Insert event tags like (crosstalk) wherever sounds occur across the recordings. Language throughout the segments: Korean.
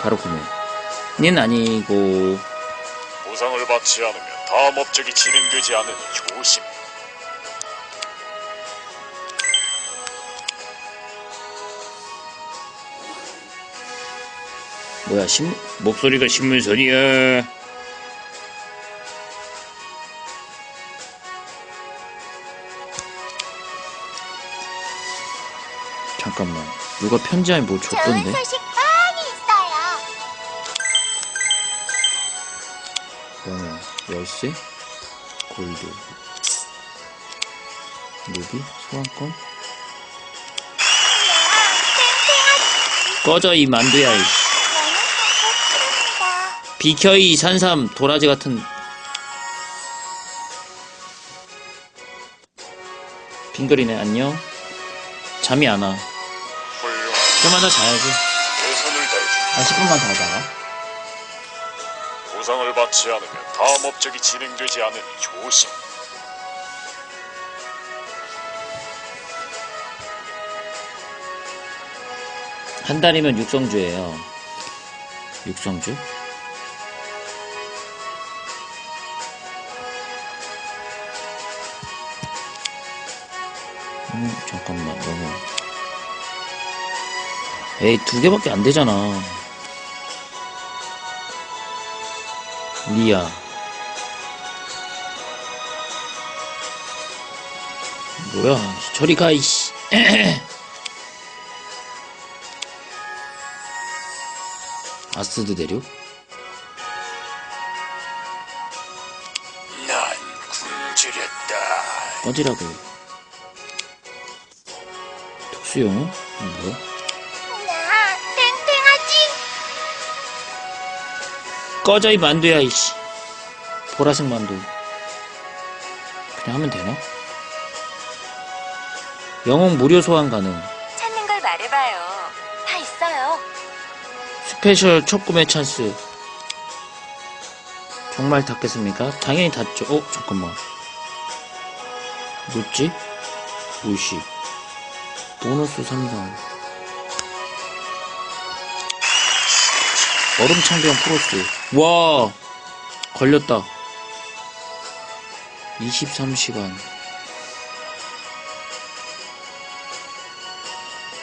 바로 구매는 아니고. 보상을 받지 않으면 다음 업적이 진행되지 않으니 조심. 뭐야 신 목소리가 신문선이야. 잠깐만. 누가 편지에 뭐 줬던데 10시? 골드. 무비? 소환권? 꺼져 이 만두야 이. 비켜 이 산삼 도라지 같은. 빙그리네 안녕. 잠이 안와. 좀만 더 자야지. 아 10분만 더 자라 보상을 받지 않으면 다음 업적이 진행되지 않으니 조심. 한 달이면 육성주예요 육성주? 음 잠깐만 너무 에이 두 개밖에 안 되잖아 리아 뭐야 저리 가 이씨 (clears throat) 아스드 대륙 난 굶주렸다. 꺼지라고 특수용어? 뭐야? 꺼져 이 만두야 이씨 보라색 만두 그냥 하면 되나? 영웅 무료 소환 가능 찾는 걸 말해봐요. 다 있어요. 스페셜 첫 구매 찬스 정말 닿겠습니까? 당연히 닿죠 어? 잠깐만 뭐지? 무시 보너스 3성 얼음 창병 프로스 와 걸렸다 23시간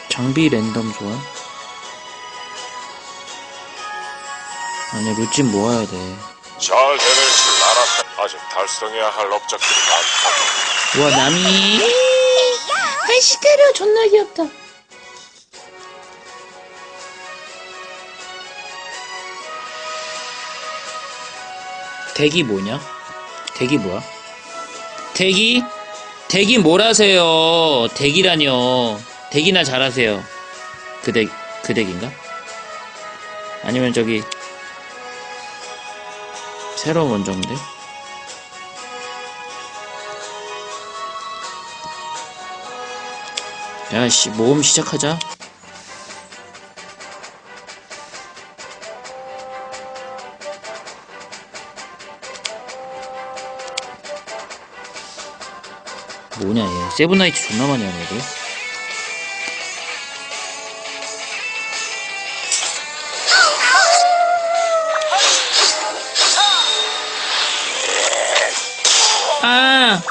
장비 랜덤 소환 아니 루틴 모아야 돼. 잘 해낼 줄 알았다. 아직 달성해야 할 업적들이 많다. 우와 남이. 아이씨 때려 존나 귀엽다. 덱이 뭐냐? 덱이 뭐야? 덱이? 덱이 뭐라세요? 덱이라뇨. 덱이나 잘하세요. 그 덱, 그 덱인가? 아니면 저기 새로운 원정대? 야씨 모험 시작하자 뭐냐 얘. 세븐나이트 존나 많이 하네 얘들. 아.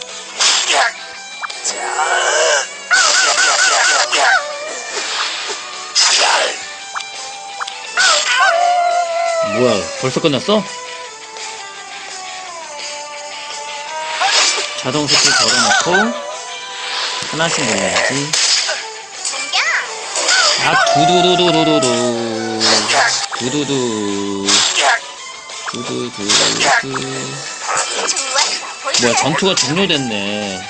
뭐야 벌써 끝났어? 자동 스킬 걸어놓고 하나씩 공격. 아 두두두두두두두 두두두 두두두두. 뭐야 전투가 종료됐네.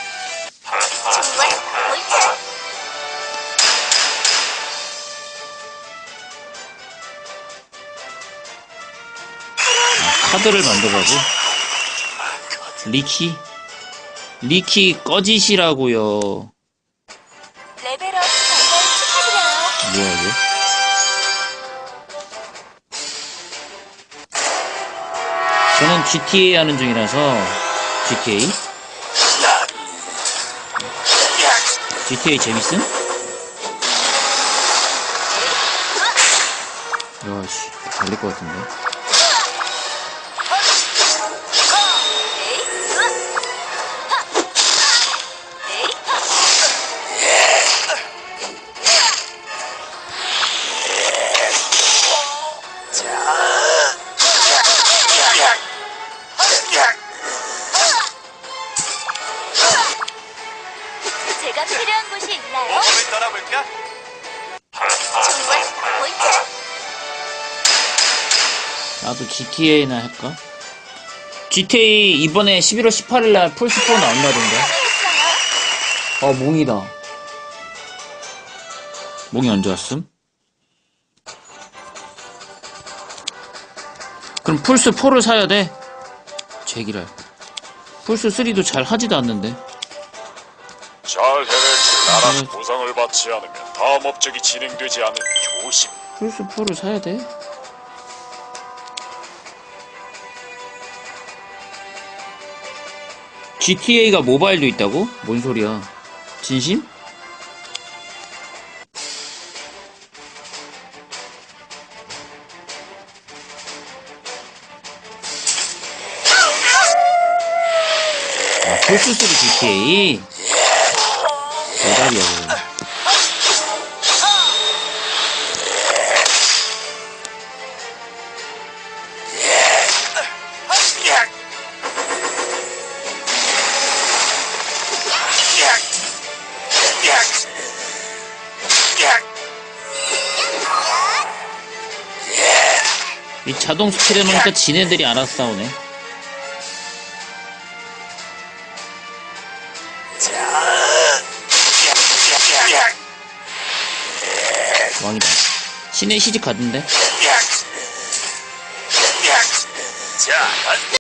카드를 만들어가지 리키 리키 꺼지시라고요 레벨업 정말 축하드려요. 뭐야 이게 저는 GTA 하는 중이라서 GTA GTA 재밌음? 야씨 달릴 것 같은데 나도 GTA나 할까? GTA 이번에 11월 18일날 플스4 나온다던데 아 몽이다 몽이 언제 왔음? 그럼 플스4를 사야 돼 제기랄 플스3도 잘 하지도 않는데 잘 해낼지 나라 음. 보상을 받지 않으면 다음 업적이 진행되지 않으니 조심. 플스4를 사야 돼 GTA가 모바일도 있다고? 뭔 소리야 진심? 아, 플스3 GTA? 대답이야, 자동 스킬 해놓으니까 지네들이 알아서 싸우네. 왕이다. 신의 시집 가던데?